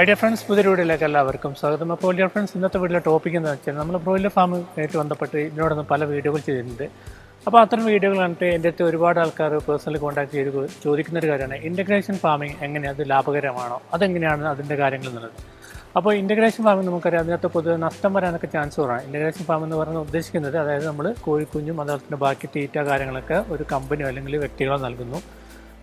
Idea friends പുതിയ വീഡിയോയിലേക്ക് എല്ലാവർക്കും സ്വാഗതം. അപ്പോൾ ഡിയർ ഫ്രണ്ട്സ് ഇന്നത്തെ വീഡിയോ ടോപ്പിക് എന്ന് വെച്ചാൽ നമ്മൾ ബ്രോയിലർ ഫാമുമായിട്ട് ബന്ധപ്പെട്ട് ഇതിനോടൊന്ന് പല വീഡിയോകൾ ചെയ്തിട്ടുണ്ട്. അപ്പോൾ അത്തരം വീഡിയോകൾ കണ്ടിട്ട് എന്റെ അടുത്ത് ഒരുപാട് ആൾക്കാർ പേഴ്സണലി കോൺടാക്ട് ചെയ്ത് ചോദിക്കുന്ന ഒരു കാര്യമാണ്. ഇന്റഗ്രേഷൻ ഫാമിംഗ് എങ്ങനെയാണ് അത് ലാഭകരമാണോ? അതെങ്ങനെയാണ് അതിന്റെ കാര്യങ്ങൾ എന്നുള്ളത്? അപ്പോൾ ഇന്റഗ്രേഷൻ ഫാമിംഗ് നമുക്കറിയാം. അതിനകത്ത് പൊതുവെ നഷ്ടം വരാനൊക്കെ ചാൻസ് കുറവാണ്. ഇന്റഗ്രേഷൻ ഫാം എന്ന് പറഞ്ഞാൽ ഉദ്ദേശിക്കുന്നത് അതായത് നമ്മൾ കോഴിക്കുഞ്ഞും അതുപോലെ തന്നെ ബാക്കി തീറ്റ കാര്യങ്ങളൊക്കെ ഒരു കമ്പനിയോ അല്ലെങ്കിൽ വ്യക്തികളോ നൽകുന്നു.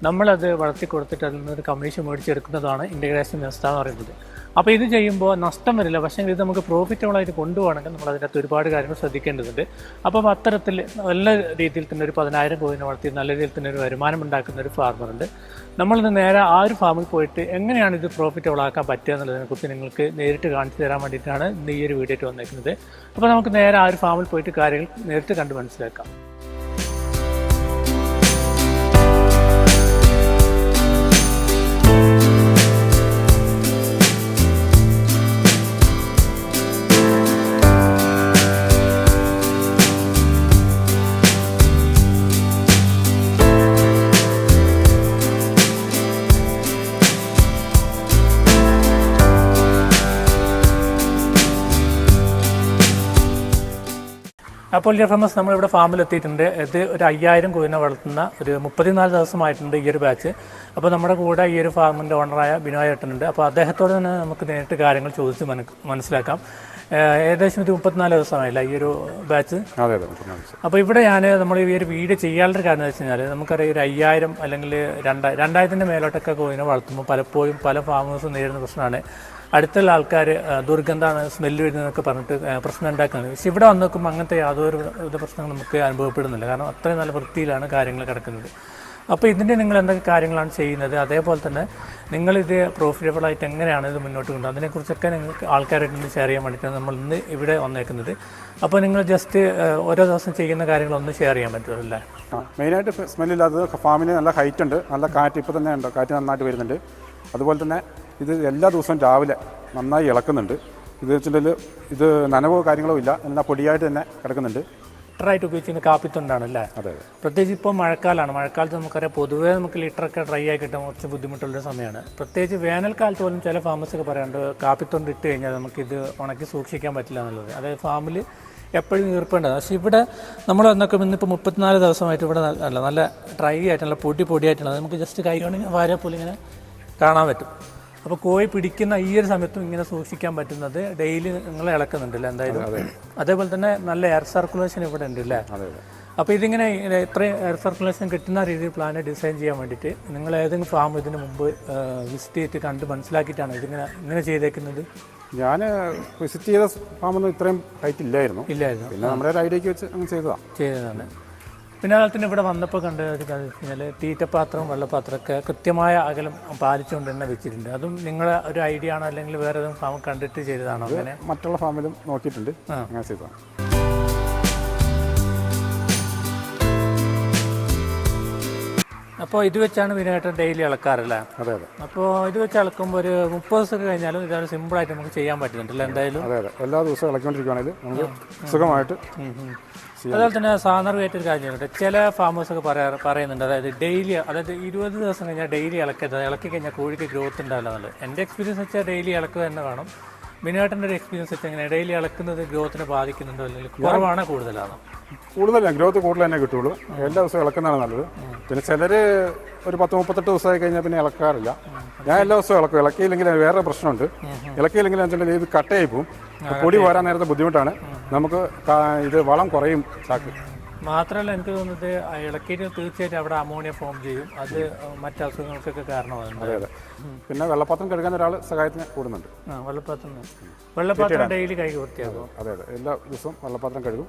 നമ്മളത് വളർത്തി കൊടുത്തിട്ട് അതിൽ നിന്നൊരു കമ്മീഷൻ മേടിച്ചെടുക്കുന്നതാണ് ഇന്റഗ്രേഷൻ വ്യവസ്ഥ എന്ന് പറയുന്നത്. അപ്പോൾ ഇത് ചെയ്യുമ്പോൾ നഷ്ടം വരില്ല. പക്ഷേ ഇത് നമുക്ക് പ്രോഫിറ്റബിൾ ആയിട്ട് കൊണ്ടുപോകണമെങ്കിൽ നമ്മൾ അതിനകത്ത് ഒരുപാട് കാര്യങ്ങൾ ശ്രദ്ധിക്കേണ്ടതുണ്ട്. അപ്പോൾ അത്തരത്തിൽ നല്ല രീതിയിൽ തന്നെ ഒരു പതിനായിരം കോഴിനെ വളർത്തി നല്ല രീതിയിൽ തന്നെ ഒരു വരുമാനം ഉണ്ടാക്കുന്ന ഒരു ഫാർമറുണ്ട് നമ്മളിത് നേരെ ആ ഒരു ഫാമിൽ പോയിട്ട് എങ്ങനെയാണ് ഇത് പ്രോഫിറ്റബിൾ ആക്കാൻ പറ്റുക എന്നുള്ളതിനെ കുറിച്ച് നിങ്ങൾക്ക് നേരിട്ട് കാണിച്ചു തരാൻ വേണ്ടിയിട്ടാണ് ഈ ഒരു വീഡിയോ വന്നേക്കുന്നത്. അപ്പോൾ നമുക്ക് നേരെ ആ ഒരു ഫാമിൽ പോയിട്ട് കാര്യങ്ങൾ നേരിട്ട് കണ്ട് മനസ്സിലാക്കാം. അപ്പോൾ ഡിയർ ഫാമേഴ്സ് നമ്മളിവിടെ ഫാമിൽ എത്തിയിട്ടുണ്ട്. ഇത് ഒരു അയ്യായിരം കോഴിനെ വളർത്തുന്ന ഒരു മുപ്പത്തിനാല് ദിവസമായിട്ടുണ്ട് ഈ ഒരു ബാച്ച് അപ്പോൾ നമ്മുടെ കൂടെ ഈ ഒരു ഫാമിന്റെ ഓണറായ ബിനോയ് ഏട്ടനുണ്ട്. അപ്പോൾ അദ്ദേഹത്തോട് തന്നെ നമുക്ക് നേരിട്ട് കാര്യങ്ങൾ ചോദിച്ച് മന മനസ്സിലാക്കാം. ഏകദേശം ഇത് മുപ്പത്തിനാല് ദിവസമായില്ല ഈ ഒരു ബാച്ച് അതെ അതെ അപ്പോൾ ഇവിടെ ഞാൻ നമ്മൾ ഈ ഒരു വീട് ചെയ്യാനുള്ള കാരണം എന്ന് വെച്ച് കഴിഞ്ഞാൽ നമുക്കറിയാം ഒരു അയ്യായിരം അല്ലെങ്കിൽ രണ്ടായിരം രണ്ടായിരത്തിന്റെ മേലോട്ടൊക്കെ കോഴിനെ വളർത്തുമ്പോൾ പലപ്പോഴും പല ഫാമേഴ്സും നേരിടുന്ന പ്രശ്നമാണ്. അടുത്തുള്ള ആൾക്കാർ ദുർഗന്ധമാണ് സ്മെല്ല് വരുന്നതെന്നൊക്കെ പറഞ്ഞിട്ട് പ്രശ്നം ഉണ്ടാക്കുന്നത് പക്ഷെ ഇവിടെ വന്ന് നോക്കുമ്പോൾ അങ്ങനത്തെ യാതൊരു വിധ പ്രശ്നങ്ങൾ നമുക്ക് അനുഭവപ്പെടുന്നില്ല. കാരണം അത്രയും നല്ല വൃത്തിയിലാണ് കാര്യങ്ങൾ കിടക്കുന്നത്. അപ്പോൾ ഇതിന്റെ നിങ്ങൾ എന്തൊക്കെ കാര്യങ്ങളാണ് ചെയ്യുന്നത്? അതേപോലെ തന്നെ നിങ്ങളിത് പ്രോഫിറ്റബിളായിട്ട് എങ്ങനെയാണ് ഇത് മുന്നോട്ട് കൊണ്ടു അതിനെക്കുറിച്ചൊക്കെ നിങ്ങൾക്ക് ആൾക്കാരായിട്ട് ഒന്ന് ഷെയർ ചെയ്യാൻ വേണ്ടിയിട്ടാണ് നമ്മൾ ഇന്ന് ഇവിടെ വന്നേക്കുന്നത്. അപ്പോൾ നിങ്ങൾ ജസ്റ്റ് ഓരോ ദിവസം ചെയ്യുന്ന കാര്യങ്ങളൊന്ന് ഷെയർ ചെയ്യാൻ പറ്റുമല്ലേ മെയിനായിട്ട് സ്മെല്ലില്ലാത്തത് ഫാമിന് നല്ല ഹൈറ്റ് ഉണ്ട്. നല്ല കാറ്റ് ഇപ്പോൾ തന്നെ ഉണ്ട്? കാറ്റ് നന്നായിട്ട് വരുന്നുണ്ട്. അതുപോലെ തന്നെ ഇത് എല്ലാ ദിവസവും രാവിലെ നന്നായി ഇളക്കുന്നുണ്ട്. ഇത് വെച്ചിട്ടുണ്ടെങ്കിൽ ഇത് നനവോ കാര്യങ്ങളോ ഇല്ല. എന്നാൽ പൊടിയായിട്ട് തന്നെ കിടക്കുന്നുണ്ട്. ലിറ്ററായിട്ട് ഉപയോഗിക്കുന്ന കാപ്പിത്തൊണ്ടാണ് അല്ലേ അതെ. പ്രത്യേകിച്ച് ഇപ്പോൾ മഴക്കാലമാണ് മഴക്കാലത്ത് നമുക്കറിയാം പൊതുവേ നമുക്ക് ലിറ്ററൊക്കെ ഡ്രൈ ആയി കിട്ടാൻ കുറച്ച് ബുദ്ധിമുട്ടുള്ള സമയമാണ്. പ്രത്യേകിച്ച് വേനൽക്കാലത്ത് പോലും ചില ഫാമസൊക്കെ പറയാറുണ്ട് കാപ്പിത്തൊണ്ട് ഇട്ട് കഴിഞ്ഞാൽ നമുക്കിത് ഉണക്കി സൂക്ഷിക്കാൻ പറ്റില്ല എന്നുള്ളത്. അതായത് ഫാമിൽ എപ്പോഴും ഈർപ്പേണ്ടത് പക്ഷേ ഇവിടെ നമ്മൾ എന്നൊക്കെ ഇന്നിപ്പോൾ മുപ്പത്തിനാല് ദിവസമായിട്ട് ഇവിടെ നല്ല- അല്ല നല്ല ഡ്രൈ ആയിട്ടുള്ള പൊടി പൊടിയായിട്ടുള്ളത് നമുക്ക് ജസ്റ്റ് കൈ കൊണ്ട് ഇങ്ങനെ വാരിയാൽ പോലും ഇങ്ങനെ കാണാൻ പറ്റും. അപ്പോൾ കോഴി പിടിക്കുന്ന ഈ ഒരു സമയത്തും ഇങ്ങനെ സൂക്ഷിക്കാൻ പറ്റുന്നത് ഡെയിലി നിങ്ങൾ ഇളക്കുന്നുണ്ടല്ലേ എന്തായാലും? അതേപോലെ തന്നെ നല്ല എയർ സർക്കുലേഷൻ ഇവിടെ ഉണ്ട് അല്ലേ അപ്പോൾ ഇതിങ്ങനെ ഇത്രയും എയർ സർക്കുലേഷൻ കിട്ടുന്ന രീതിയിൽ പ്ലാന് ഡിസൈൻ ചെയ്യാൻ വേണ്ടിയിട്ട് നിങ്ങൾ ഏതെങ്കിലും ഫാം ഇതിന് മുമ്പ് വിസിറ്റ് ചെയ്തിട്ട് കണ്ട് മനസ്സിലാക്കിയിട്ടാണ് ഇതിങ്ങനെ ഇങ്ങനെ ചെയ്തേക്കുന്നത്? ഞാൻ വിസിറ്റ് ചെയ്ത ഫാമൊന്നും ഇത്രയും ഹൈറ്റ് ഇല്ലായിരുന്നു. ഇല്ലായിരുന്നു. പിന്നെ നമ്മുടെ ഒരു ഐഡിയക്ക് വെച്ച് അങ്ങ് ചെയ്തതാണ് ചെയ്തതാണ്. പിന്നെ അതുപോലെ തന്നെ ഇവിടെ വന്നപ്പോൾ കണ്ട ഒരു കാര്യം വെച്ച് കഴിഞ്ഞാൽ തീറ്റപ്പാത്രവും വെള്ളപ്പാത്രമൊക്കെ കൃത്യമായ അകലം പാലിച്ചുകൊണ്ട് തന്നെ വെച്ചിട്ടുണ്ട്. അതും നിങ്ങളെ ഒരു ഐഡിയ ആണോ? അല്ലെങ്കിൽ വേറെ ഏതെങ്കിലും ഫാം കണ്ടിട്ട് ചെയ്തതാണോ അങ്ങനെ? മറ്റുള്ള ഫാമിലും നോക്കിയിട്ടുണ്ട്. അങ്ങനെ ചെയ്തതാണ്. അപ്പോൾ ഇത് വെച്ചാണ് വിനായിട്ട് ഡെയിലി ഇളക്കാറല്ലേ? അതെ അതെ. അപ്പോൾ ഇത് വെച്ച് ഇളക്കുമ്പോൾ ഒരു മുപ്പത് ദിവസമൊക്കെ കഴിഞ്ഞാലും ഇതാണ് സിമ്പിളായിട്ട് നമുക്ക് ചെയ്യാൻ പറ്റുന്നുണ്ടല്ലോ എന്തായാലും? അതെ അതെ. എല്ലാ ദിവസവും ഇളക്കിക്കൊണ്ടിരിക്കുകയാണെങ്കിൽ നമുക്ക് സുഖമായിട്ട് അതുപോലെ തന്നെ സാധാരണമായിട്ട് ഒരു കാര്യമുണ്ട്. ചില ഫാമേഴ്സ് ഒക്കെ പറയാറ് പറയുന്നുണ്ട്. അതായത് ഡെയിലി അതായത് ഇരുപത് ദിവസം കഴിഞ്ഞാൽ ഡെയിലി ഇളക്കരുത്. ഇളക്കി കഴിഞ്ഞാൽ കോഴിക്ക് ഗ്രോത്ത് ഉണ്ടാവില്ല എന്നുള്ളത്. എന്റെ എക്സ്പീരിയൻസ് വെച്ചാൽ ഡെയിലി ഇളക്കുക തന്നെ വേണം. മിനുവായിട്ടിന്റെ ഒരു എക്സ്പീരിയൻസ് വെച്ചാൽ എങ്ങനെ ഇടയിൽ ഇളക്കുന്നത് ഗ്രോത്തിനെ ബാധിക്കുന്നുണ്ടോ അല്ലെങ്കിൽ കുറവാണ് കൂടുതലാണ്? കൂടുതൽ ഗ്രോത്ത് കൂടുതൽ തന്നെ കിട്ടുള്ളൂ എല്ലാ ദിവസവും ഇളക്കുന്നതാണ് നല്ലത്. പിന്നെ ചിലർ ഒരു പത്ത് മുപ്പത്തെട്ട് ദിവസമായി കഴിഞ്ഞാൽ പിന്നെ ഇളക്കാറില്ല. ഞാൻ എല്ലാ ദിവസവും ഇളക്കും. ഇളക്കിയില്ലെങ്കിൽ വേറെ പ്രശ്നമുണ്ട്. ഇളക്കിയില്ലെങ്കിൽ വെച്ചിട്ടുണ്ടെങ്കിൽ ഇത് കട്ടയായി പോകും പൊടി വരാൻ നേരത്തെ ബുദ്ധിമുട്ടാണ്. നമുക്ക് ഇത് വളം കുറയും ചാക്ക്. മാത്രമല്ല എനിക്ക് തോന്നുന്നത് ആ തീർച്ചയായിട്ടും അവിടെ അമോണിയ ഫോം ചെയ്യും. അത് മറ്റ് അസുഖങ്ങൾക്കൊക്കെ കാരണമാകും അതെ അതെ. പിന്നെ വെള്ളപ്പാത്രം കഴുകാൻ ഒരാൾ സഹായത്തിന് കൂടുന്നുണ്ട്. ആ വെള്ളപ്പാത്രം വെള്ളപ്പാത്രം ഡെയിലി കഴുകി വൃത്തിയാക്കും. അതെ അതെ എല്ലാ ദിവസവും വെള്ളപ്പാത്രം കഴുകും.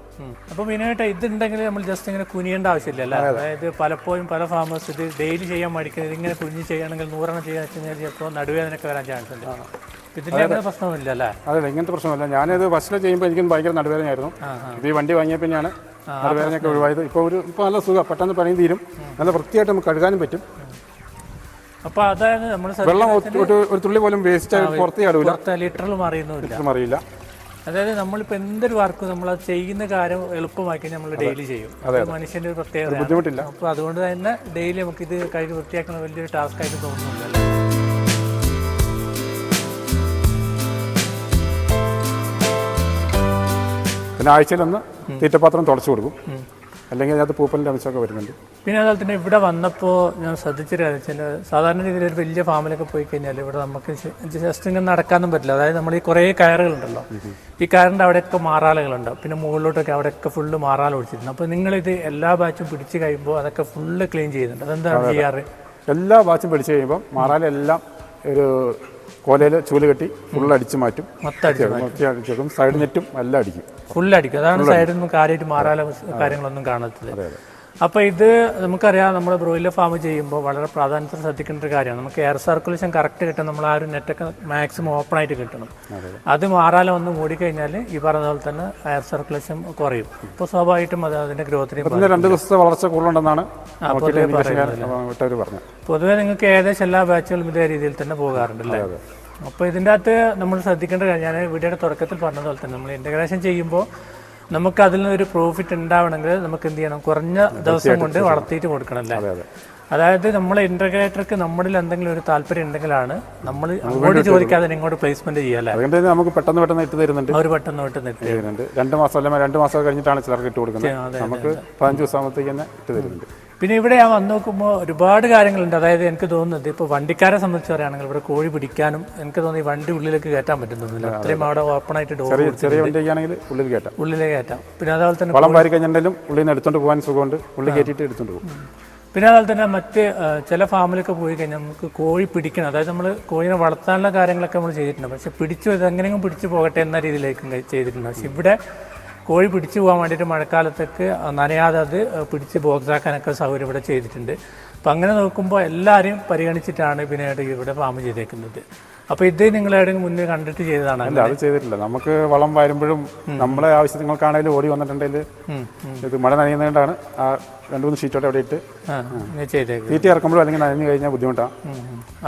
അപ്പോൾ മെയിനായിട്ട് ഇതുണ്ടെങ്കിൽ നമ്മൾ ജസ്റ്റ് ഇങ്ങനെ കുനിയേണ്ട ആവശ്യമില്ല അല്ല അതായത് പലപ്പോഴും പല ഫാമേഴ്സ് ഇത് ഡെയിലി ചെയ്യാൻ മടിക്കുന്നത് ഇങ്ങനെ കുഞ്ഞ് ചെയ്യണമെങ്കിൽ നൂറെണ്ണം ചെയ്യാൻ വെച്ച് കഴിഞ്ഞാൽ ചിലപ്പോൾ നടുവേദനയൊക്കെ വരാൻ ചാൻസ് ഉണ്ട്. പ്രശ്നമില്ല അല്ലേ അതെ അതെ. ഇങ്ങനത്തെ പ്രശ്നമില്ല ഞാനത് ബസ്സിൽ ചെയ്യുമ്പോൾ എനിക്ക് ഭയങ്കര നടുവേദനയായിരുന്നു. ഇത് ഈ വണ്ടി വാങ്ങിയ പിന്നെയാണ് നടുവേദനയൊക്കെ ഒഴിവായത് ഇപ്പോൾ ഒരു ഇപ്പോൾ നല്ല സുഖം. പെട്ടെന്ന് പണിയും തീരും. നല്ല വൃത്തിയായിട്ട് നമുക്ക് കഴുകാനും പറ്റും. അപ്പോൾ അതായത് നമ്മൾ വെള്ളം ഒരു തുള്ളി പോലും വേസ്റ്റ് പുറത്ത് ചാടൂല. പുറത്ത് ലിറ്ററിൽ മാറിയൊന്നുമില്ല. ഇതും അറിയില്ല അതായത് നമ്മളിപ്പോൾ എന്തൊരു വർക്ക് നമ്മൾ അത് ചെയ്യുന്ന കാര്യം എളുപ്പമാക്കി നമ്മൾ ഡെയിലി ചെയ്യും. അത് മനുഷ്യന്റെ ഒരു പ്രത്യേകത ബുദ്ധിമുട്ടില്ല. അപ്പോൾ അതുകൊണ്ട് തന്നെ ഡെയിലി നമുക്ക് ഇത് കഴുകി വൃത്തിയാക്കുന്ന വലിയൊരു ടാസ്ക് ആയിട്ട് തോന്നുന്നില്ല. പിന്നെ ആഴ്ചയിലൊന്ന് തീറ്റപാത്രം തുടച്ചു കൊടുക്കും. അല്ലെങ്കിൽ അതിനകത്ത് പൂപ്പലിന്റെ അംശമൊക്കെ വരുന്നുണ്ട്. പിന്നെ അതുപോലെ തന്നെ ഇവിടെ വന്നപ്പോൾ ഞാൻ ശ്രദ്ധിച്ചൊരു കാര്യം വെച്ചാൽ സാധാരണ രീതിയിൽ ഒരു വലിയ ഫാമിലൊക്കെ പോയി കഴിഞ്ഞാൽ ഇവിടെ നമുക്ക് ജസ്റ്റ് ഇങ്ങനെ നടക്കാനും പറ്റില്ല. അതായത് നമ്മൾ ഈ കുറേ കയറുകളുണ്ടല്ലോ. ഈ കയറിന്റെ അവിടെയൊക്കെ മാറാലകളുണ്ട്. പിന്നെ മുകളിലോട്ടൊക്കെ അവിടെയൊക്കെ ഫുള്ള് മാറാല ഒഴിച്ചിരുന്നു അപ്പോൾ നിങ്ങളിത് എല്ലാ ബാച്ചും പിടിച്ച് കഴിയുമ്പോൾ അതൊക്കെ ഫുള്ള് ക്ലീൻ ചെയ്യുന്നുണ്ട്. അതെന്താണ് ചെയ്യാറ് എല്ലാ ബാച്ചും പിടിച്ച് കഴിയുമ്പോൾ മാറാലെല്ലാം ഒരു കോലയിൽ ചൂൽ കെട്ടി ഫുൾ അടിച്ചു മാറ്റും. അടിച്ചേക്കും സൈഡ് നെറ്റും എല്ലാം അടിക്കും. ഫുൾ അടിക്കും. അതാണ് സൈഡിൽ നിന്നും കാര്യമായിട്ട് മാറാല കാര്യങ്ങളൊന്നും കാണത്തില്ല. അപ്പോൾ ഇത് നമുക്കറിയാം നമ്മൾ ബ്രോയിലർ ഫാം ചെയ്യുമ്പോൾ വളരെ പ്രാധാന്യത്തിൽ ശ്രദ്ധിക്കേണ്ട ഒരു കാര്യമാണ്. നമുക്ക് എയർ സർക്കുലേഷൻ കറക്റ്റ് കിട്ടണം നമ്മൾ ആ ഒരു നെറ്റൊക്കെ മാക്സിമം ഓപ്പൺ ആയിട്ട് കിട്ടണം. അത്. മാറാല ഒന്ന് മൂടിക്കഴിഞ്ഞാൽ ഈ പറഞ്ഞ പോലെ തന്നെ എയർ സർക്കുലേഷൻ കുറയും. അപ്പോൾ സ്വാഭാവികമായിട്ടും അത് അതിന്റെ ഗ്രോത്തിനെ രണ്ട് ദിവസത്തെ വളർച്ച കൂടുതലുണ്ടെന്നാണ് പൊതുവെ നിങ്ങൾക്ക് ഏകദേശം എല്ലാ ബാച്ചുകളും ഇതേ രീതിയിൽ തന്നെ പോകാറുണ്ടല്ലേ? അപ്പോൾ ഇതിന്റെ അകത്ത് നമ്മൾ ശ്രദ്ധിക്കേണ്ട കാര്യം ഞാൻ വീഡിയോയുടെ തുടക്കത്തിൽ പറഞ്ഞതുപോലെ തന്നെ നമ്മൾ ഇന്റഗ്രേഷൻ ചെയ്യുമ്പോൾ നമുക്ക് അതിൽ നിന്നൊരു പ്രോഫിറ്റ് ഉണ്ടാവണമെങ്കിൽ നമുക്ക് എന്ത് ചെയ്യണം? കുറഞ്ഞ ദിവസം കൊണ്ട് വളർത്തിയിട്ട് കൊടുക്കണമല്ലേ അതെ. അതായത് നമ്മളെ ഇന്റഗ്രേറ്റർക്ക് നമ്മളിൽ എന്തെങ്കിലും ഒരു താല്പര്യം ഉണ്ടെങ്കിലാണ് നമ്മൾ അങ്ങോട്ട് ചോദിക്കാതെ ഇങ്ങോട്ട് പ്ലേസ്മെന്റ് ചെയ്യാല്ലേ അതുകൊണ്ട് നമുക്ക് പെട്ടെന്ന് പെട്ടെന്ന് ഇട്ട് തരുന്നുണ്ട്. അവർ പെട്ടെന്ന് പെട്ടെന്ന് ഇട്ട് തരുന്നുണ്ട്. രണ്ട് മാസം അല്ലെങ്കിൽ രണ്ട് മാസം കഴിഞ്ഞിട്ടാണ് ചിലർക്ക് ഇട്ട് കൊടുക്കുന്നത്. നമുക്ക് പതിനഞ്ച് ദിവസം ആകുമ്പോഴത്തേക്ക് തന്നെ ഇട്ട് തരുന്നുണ്ട്. പിന്നെ ഇവിടെ ഞാൻ വന്ന് നോക്കുമ്പോൾ ഒരുപാട് കാര്യങ്ങളുണ്ട്. അതായത് എനിക്ക് തോന്നുന്നത് ഇപ്പോൾ വണ്ടിക്കാരെ സംബന്ധിച്ച് പറയുകയാണെങ്കിൽ ഇവിടെ കോഴി പിടിക്കാനും എനിക്ക് തോന്നുന്നു ഈ വണ്ടി ഉള്ളിലേക്ക് കയറ്റാൻ പറ്റുന്നില്ല അത്രയും അവിടെ ഓപ്പൺ ആയിട്ട് ഡോർ ചെറിയ ചെറിയ വണ്ടിയൊക്കെ ഉള്ളിൽ കയറ്റാം. ഉള്ളിലേക്ക് കയറ്റാം. പിന്നെ അതുപോലെ തന്നെ വളം വാരി കഴിഞ്ഞാലും ഉള്ളിൽ നിന്ന് എടുത്തോണ്ട് പോകാൻ സുഖമുണ്ട്. ഉള്ളിൽ കയറ്റിയിട്ട് എടുത്തോണ്ട് പോകും. പിന്നെ അതുപോലെ തന്നെ മറ്റ് ചില ഫാമിലൊക്കെ പോയി കഴിഞ്ഞാൽ നമുക്ക് കോഴി പിടിക്കണം. അതായത് നമ്മൾ കോഴിനെ വളർത്താനുള്ള കാര്യങ്ങളൊക്കെ നമ്മൾ ചെയ്തിട്ടുണ്ട്. പക്ഷെ പിടിച്ചു ഇത് എങ്ങനെയെങ്കിലും പിടിച്ചു പോകട്ടെ എന്ന രീതിയിലേക്കും ചെയ്തിട്ടുണ്ട്. പക്ഷെ ഇവിടെ കോഴി പിടിച്ചു പോകാൻ വേണ്ടിയിട്ട് മഴക്കാലത്തൊക്കെ നനയാതെ അത് പിടിച്ച് ബോക്സാക്കാനൊക്കെ സൗകര്യം ഇവിടെ ചെയ്തിട്ടുണ്ട്. അപ്പം അങ്ങനെ നോക്കുമ്പോൾ എല്ലാവരെയും പരിഗണിച്ചിട്ടാണ് പിന്നീട് ഇവിടെ ഫാം ചെയ്തേക്കുന്നത്. അപ്പോൾ ഇത് നിങ്ങൾ എവിടെയെങ്കിലും മുന്നേ കണ്ടിട്ട് ചെയ്തതാണ് അല്ല അത് ചെയ്തിട്ടില്ല. നമുക്ക് വളം വരുമ്പോഴും നമ്മളെ ആവശ്യങ്ങൾക്കാണെങ്കിലും ഓടി വന്നിട്ടുണ്ടെങ്കിൽ ഇത് മഴ നനയുന്നതുകൊണ്ടാണ് ആ രണ്ട് മൂന്ന് ഷീറ്റോടെ അവിടെ ഇട്ട് തീറ്റ ഇറക്കുമ്പോഴും അല്ലെങ്കിൽ നനഞ്ഞു കഴിഞ്ഞാൽ ബുദ്ധിമുട്ടാണ്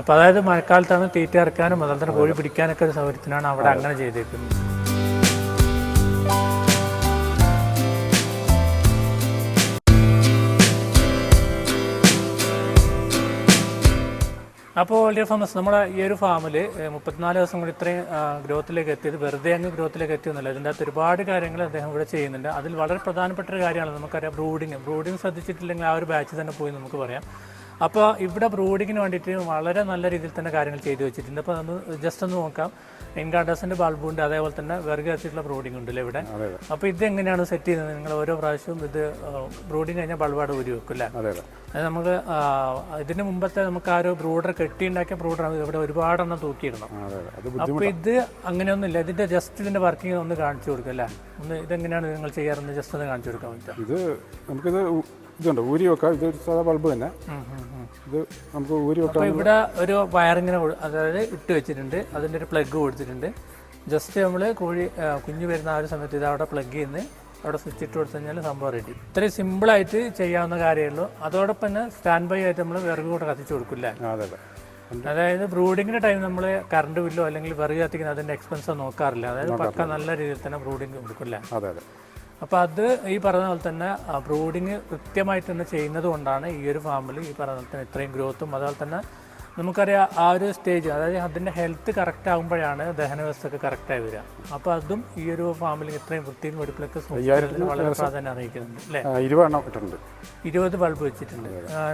അപ്പോൾ അതായത് മഴക്കാലത്താണ് തീറ്റ ഇറക്കാനും അതുപോലെ തന്നെ കോഴി പിടിക്കാനൊക്കെ ഒരു സൗകര്യത്തിനാണ് അവിടെ അങ്ങനെ ചെയ്തേക്കുന്നത്. അപ്പോൾ ഡിയർ ഫാമസ് നമ്മുടെ ഈ ഒരു ഫാമിൽ മുപ്പത്തിനാല് ദിവസം കൂടി ഇത്രയും ഗ്രോത്തിലേക്ക് എത്തിയത് വെറുതെ അങ്ങ് ഗ്രോത്തിലേക്ക് എത്തിയൊന്നുമില്ല. ഇതിന്റെ അകത്ത് ഒരുപാട് കാര്യങ്ങൾ അദ്ദേഹം ഇവിടെ ചെയ്യുന്നുണ്ട്. അതിൽ വളരെ പ്രധാനപ്പെട്ട ഒരു കാര്യമാണ് നമുക്കറിയാം ബ്രൂഡിങ്. ബ്രൂഡിങ് ശ്രദ്ധിച്ചിട്ടില്ലെങ്കിൽ ആ ഒരു ബാച്ച് തന്നെ പോയി നമുക്ക് പറയാം. അപ്പോൾ ഇവിടെ ബ്രൂഡിങ്ങിന് വേണ്ടിയിട്ട് വളരെ നല്ല രീതിയിൽ തന്നെ കാര്യങ്ങൾ ചെയ്തു വെച്ചിട്ടുണ്ട്. അപ്പോൾ നമ്മൾ ജസ്റ്റ് ഒന്ന് നോക്കാം. ഇൻകാർഡസിന്റെ ബൾബുണ്ട് അതേപോലെ തന്നെ വെറുതെ വെച്ചിട്ടുള്ള ബ്രൂഡിംഗ് ഉണ്ടല്ലോ ഇവിടെ? അപ്പൊ അപ്പോൾ ഇത് എങ്ങനെയാണ് സെറ്റ് ചെയ്യുന്നത്? നിങ്ങൾ ഓരോ പ്രാവശ്യവും ഇത് ബ്രോഡിംഗ് കഴിഞ്ഞാൽ ബൾബാട് ഊരി വെക്കും അതെ നമുക്ക് ഇതിന് മുമ്പത്തെ നമുക്ക് ആ ഒരു ബ്രൂഡർ കെട്ടിയുണ്ടാക്കിയ ബ്രൂഡറാണ് ഇവിടെ ഒരുപാടെണ്ണം തൂക്കിയിടണം ആ, അതെ അതെ. അത് അപ്പൊ ഇത് അങ്ങനെയൊന്നുമില്ല. ഇതിന്റെ ജസ്റ്റ് ഇതിന്റെ വർക്കിംഗ് ഒന്ന് കാണിച്ചു കൊടുക്കുക അല്ലേ? ഒന്ന് ഇതെങ്ങനെയാണ് നിങ്ങൾ ചെയ്യാറെന്ന് ജസ്റ്റ് ഒന്ന് കാണിച്ചു കൊടുക്കാൻ പറ്റുക ഇത് നമുക്കിത് ഇതുണ്ട്. ഊരി വെക്കാം. ഇത് സാധാ ബൾബ് തന്നെ. ഇത് നമുക്ക് ഊരി വെക്കാം ഇവിടെ ഒരു വയറിങ്ങനെ അതായത് ഇട്ട് വെച്ചിട്ടുണ്ട്. അതിന്റെ ഒരു പ്ലഗ് കൊടുത്തിട്ടുണ്ട്. ജസ്റ്റ് നമ്മൾ കോഴി കുഞ്ഞു വരുന്ന ആ ഒരു സമയത്ത് ഇത് അവിടെ പ്ലഗ് ചെയ്യുന്നത് അവിടെ സ്വിച്ച് ഇട്ട് കൊടുത്തു കഴിഞ്ഞാൽ സംഭവം റെഡി ഇത്രയും സിമ്പിളായിട്ട് ചെയ്യാവുന്ന കാര്യമേ ഉള്ളൂ അതോടൊപ്പം തന്നെ സ്റ്റാൻഡ് ബൈ ആയിട്ട് നമ്മൾ വിറക് കൂടെ കത്തിച്ച് കൊടുക്കില്ല? അതെ അതെ. അതായത് ബ്രൂഡിങ്ങിന്റെ ടൈം നമ്മൾ കറണ്ട് ബില്ലോ അല്ലെങ്കിൽ വിറക് കത്തിക്കുന്ന അതിന്റെ എക്സ്പെൻസോ നോക്കാറില്ല. അതായത് പക്ക നല്ല രീതിയിൽ തന്നെ ബ്രൂഡിങ് കൊടുക്കില്ല? അപ്പോൾ അത് ഈ പറഞ്ഞ പോലെ തന്നെ ബ്രൂഡിങ് കൃത്യമായിട്ട് തന്നെ ചെയ്യുന്നത് കൊണ്ടാണ് ഈ ഒരു ഫാമിൽ ഈ പറഞ്ഞ പോലെ തന്നെ ഇത്രയും ഗ്രോത്തും അതുപോലെ തന്നെ നമുക്കറിയാം ആ ഒരു സ്റ്റേജ് അതായത് അതിന്റെ ഹെൽത്ത് കറക്റ്റ് ആകുമ്പോഴാണ് ദഹന വ്യവസ്ഥയൊക്കെ കറക്റ്റായി വരിക. അപ്പോൾ അതും ഈ ഒരു ഫാമിൽ ഇത്രയും വൃത്തിയും വെടുപ്പിലൊക്കെ വളരെ പ്രാധാന്യം അറിയിക്കുന്നുണ്ട് അല്ലേ? ഇരുപത് ബൾബ് വെച്ചിട്ടുണ്ട്.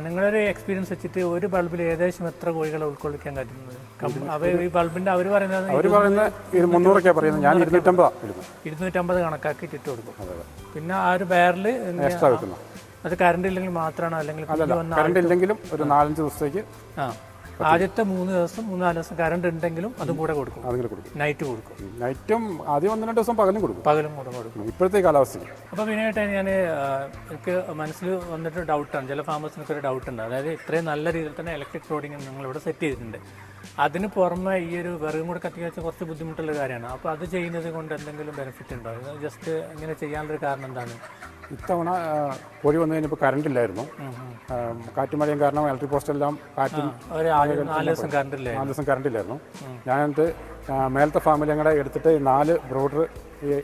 നിങ്ങളൊരു എക്സ്പീരിയൻസ് വെച്ചിട്ട് ഒരു ബൾബിൽ ഏകദേശം എത്ര കോഴികളെ ഉൾക്കൊള്ളിക്കാൻ പറ്റുന്നത് അവ ഈ ബൾബിന്റെ അവർ പറയുന്നത് അവർ പറയുന്നത് ഞാൻ ഇരുന്നൂറ്റമ്പത് കണക്കാക്കിയിട്ട് ഇട്ട് കൊടുക്കും. പിന്നെ ആ ഒരു വെക്കുന്ന. അത് കറണ്ട് ഇല്ലെങ്കിൽ മാത്രമാണോ അല്ലെങ്കിൽ കറണ്ട് ഇല്ലെങ്കിലും ഒരു നാലഞ്ച് ദിവസത്തേക്ക് ആ. ആദ്യത്തെ മൂന്ന് ദിവസം മൂന്നാൽ ദിവസം കറണ്ട് ഉണ്ടെങ്കിലും അതും കൂടെ കൊടുക്കും. അതിങ്ങനെ കൊടുക്കും. നൈറ്റ് കൊടുക്കും. നൈറ്റും ആദ്യം ഒന്ന് രണ്ട് ദിവസം പകലും കൊടുക്കും. പകലും കൂടെ കൊടുക്കും. ഇപ്പോഴത്തെ കാലാവസ്ഥ. അപ്പോൾ മെയിനായിട്ട് ഞാൻ എനിക്ക് മനസ്സിൽ വന്നിട്ട് ഡൗട്ടാണ് ചില ഫാമേഴ്സിനൊക്കെ ഒരു ഡൗട്ടുണ്ട് അതായത് ഇത്രയും നല്ല രീതിയിൽ തന്നെ ഇലക്ട്രിക് റോഡിങ് നിങ്ങളിവിടെ സെറ്റ് ചെയ്തിട്ടുണ്ട്. അതിന് പുറമെ ഈ ഒരു വിറകും കൂടെ കത്തിക്കാച്ച കുറച്ച് ബുദ്ധിമുട്ടുള്ള കാര്യമാണ്. അപ്പോൾ അത് ചെയ്യുന്നത് കൊണ്ട് എന്തെങ്കിലും ബെനിഫിറ്റ് ഉണ്ടോ? ജസ്റ്റ് ഇങ്ങനെ ചെയ്യാനുള്ളൊരു കാരണം എന്താണ്? ഇത്തവണ കോഴി വന്നു കഴിഞ്ഞപ്പോൾ കറണ്ട് ഇല്ലായിരുന്നു. കാറ്റും മഴയും കാരണം ഇലക്ട്രിക് പോസ്റ്റ് എല്ലാം കാറ്റും നാല് ദിവസം കറണ്ട് ഇല്ലായിരുന്നു. ആ, മേലത്തെ ഫാമിലി അങ്ങടെ എടുത്തിട്ട് നാല് ബ്രോഡർ ഈ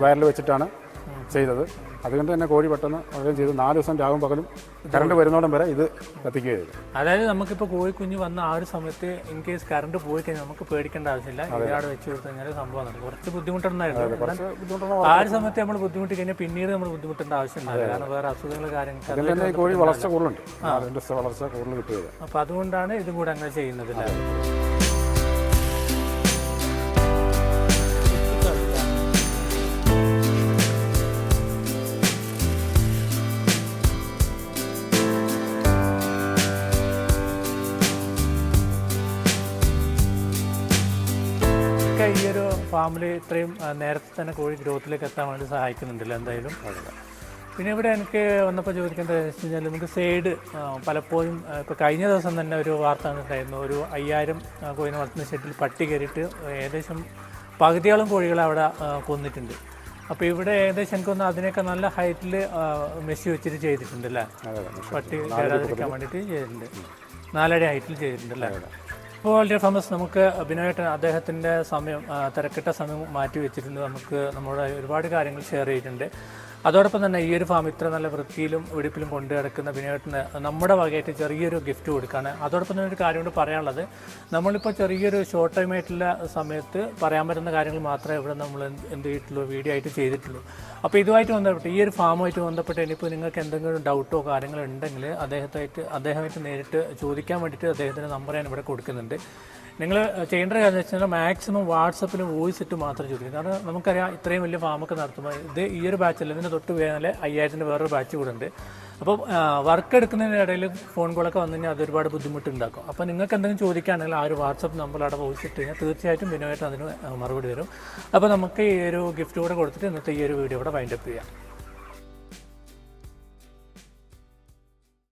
വയറിൽ വെച്ചിട്ടാണ് ചെയ്തത്. അതുകൊണ്ട് തന്നെ കോഴി പെട്ടെന്ന് വളരെ ചെയ്ത്. നാല് ദിവസം രാവും പകലും കറണ്ട് വരുന്നോടം വരെ ഇത് കത്തിക്കുകയായി അതായത് നമുക്കിപ്പോൾ കോഴിക്കുഞ്ഞ് വന്ന ആ ഒരു സമയത്ത് ഇൻ കേസ് കറണ്ട് പോയി കഴിഞ്ഞാൽ നമുക്ക് പേടിക്കേണ്ട ആവശ്യമില്ല. ഇയാടെ വെച്ച് കൊടുത്തു കഴിഞ്ഞാൽ സംഭവം നടക്കും. കുറച്ച് ബുദ്ധിമുട്ടുണ്ടായിരുന്നു. ആ ഒരു സമയത്ത് നമ്മൾ ബുദ്ധിമുട്ടി കഴിഞ്ഞാൽ പിന്നീട് നമ്മൾ ബുദ്ധിമുട്ടേണ്ട ആവശ്യമില്ല. കാരണം വേറെ അസുഖങ്ങൾ കാര്യങ്ങൾ ഈ കോഴി വളർച്ച കൂടുതലുണ്ട്. വളർച്ച കൂടുതൽ കിട്ടുകയത് അപ്പൊ അതുകൊണ്ടാണ് ഇതും കൂടെ അങ്ങനെ ചെയ്യുന്നത് ഈ ഒരു ഫാമിൽ ഇത്രയും നേരത്തെ തന്നെ കോഴി ഗ്രോത്തിലേക്ക് എത്താൻ വേണ്ടി സഹായിക്കുന്നുണ്ടല്ലോ എന്തായാലും. പിന്നെ ഇവിടെ എനിക്ക് വന്നപ്പോൾ ചോദിക്കേണ്ടത് വെച്ച് കഴിഞ്ഞാൽ നമുക്ക് സൈഡ് പലപ്പോഴും ഇപ്പോൾ കഴിഞ്ഞ ദിവസം തന്നെ ഒരു വാർത്ത കണ്ടിട്ടായിരുന്നു ഒരു അയ്യായിരം കോഴിനെ വളർത്തുന്ന ഷെഡിൽ പട്ടി കയറിയിട്ട് ഏകദേശം പകുതിയോളം കോഴികളെ അവിടെ കൊന്നിട്ടുണ്ട്. അപ്പോൾ ഇവിടെ ഏകദേശം എനിക്കൊന്ന് അതിനൊക്കെ നല്ല ഹൈറ്റിൽ മെഷി വെച്ചിട്ട് ചെയ്തിട്ടുണ്ട് അല്ലേ പട്ടി കയറാതിരിക്കാൻ വേണ്ടിയിട്ട് ചെയ്തിട്ടുണ്ട്. നാലടി ഹൈറ്റിൽ ചെയ്തിട്ടുണ്ട് അല്ലേ ഡിയർ ഫാമസ് നമുക്ക് അഭിനവേട്ടൻ അദ്ദേഹത്തിന്റെ സമയം തിരക്കിട്ട സമയം മാറ്റി വെച്ചിട്ടുണ്ട്. നമുക്ക് നമ്മുടെ ഒരുപാട് കാര്യങ്ങൾ ഷെയർ ചെയ്തിട്ടുണ്ട്. അതോടൊപ്പം തന്നെ ഈ ഒരു ഫാം ഇത്ര നല്ല വൃത്തിയിലും വെടിപ്പിലും കൊണ്ടു കിടക്കുന്ന ബിനോയേട്ടന് നമ്മുടെ വകയായിട്ട് ചെറിയൊരു ഗിഫ്റ്റ് കൊടുക്കുകയാണ് അതോടൊപ്പം തന്നെ ഒരു കാര്യം കൂടി പറയാനുള്ളത്. നമ്മളിപ്പോൾ ചെറിയൊരു ഷോർട്ട് ടൈം ആയിട്ടുള്ള സമയത്ത് പറയാൻ പറ്റുന്ന കാര്യങ്ങൾ മാത്രമേ ഇവിടെ നമ്മൾ എന്ത് ചെയ്തിട്ടുള്ളൂ വീഡിയോ ആയിട്ട് ചെയ്തിട്ടുള്ളൂ. അപ്പോൾ ഇതുമായിട്ട് ബന്ധപ്പെട്ട് ഈ ഒരു ഫാമുമായിട്ട് ബന്ധപ്പെട്ട് ഇനിയിപ്പോൾ നിങ്ങൾക്ക് എന്തെങ്കിലും ഡൗട്ടോ കാര്യങ്ങളോ ഉണ്ടെങ്കിൽ അദ്ദേഹത്തായിട്ട് അദ്ദേഹമായിട്ട് നേരിട്ട് ചോദിക്കാൻ വേണ്ടിയിട്ട് അദ്ദേഹത്തിന്റെ നമ്പർ ഞാൻ ഇവിടെ കൊടുക്കുന്നുണ്ട്. നിങ്ങൾ ചെയ്യേണ്ട കാര്യം വെച്ചാൽ മാക്സിമം വാട്സപ്പിൽ വോയിസ് ഇട്ട് മാത്രം ചോദിക്കും കാരണം നമുക്കറിയാം ഇത്രയും വലിയ ഫാമൊക്കെ നടത്തുമ്പോൾ ഇത് ഈ ഒരു ബാച്ചല്ല ഇതിന്റെ തൊട്ട് വേനൽ അയ്യായിരത്തിന്റെ വേറൊരു ബാച്ച് കൂടെ ഉണ്ട്. അപ്പോൾ വർക്ക് എടുക്കുന്നതിന്റെ ഇടയിൽ ഫോൺ കോളൊക്കെ വന്നു കഴിഞ്ഞാൽ അതൊരുപാട് ബുദ്ധിമുട്ടുണ്ടാക്കും. അപ്പോൾ നിങ്ങൾക്ക് എന്തെങ്കിലും ചോദിക്കുകയാണെങ്കിൽ ആ ഒരു വാട്സപ്പ് നമ്പർ അവിടെ വോയിസ് ഇട്ട് കഴിഞ്ഞാൽ തീർച്ചയായിട്ടും വിനോദമായിട്ട് അതിന് മറുപടി വരും. അപ്പോൾ നമുക്ക് ഈ ഒരു ഗിഫ്റ്റ് കൂടെ കൊടുത്തിട്ട് ഇന്നത്തെ ഈ ഒരു വീഡിയോ കൂടെ വൈൻഡപ്പ് ചെയ്യാം.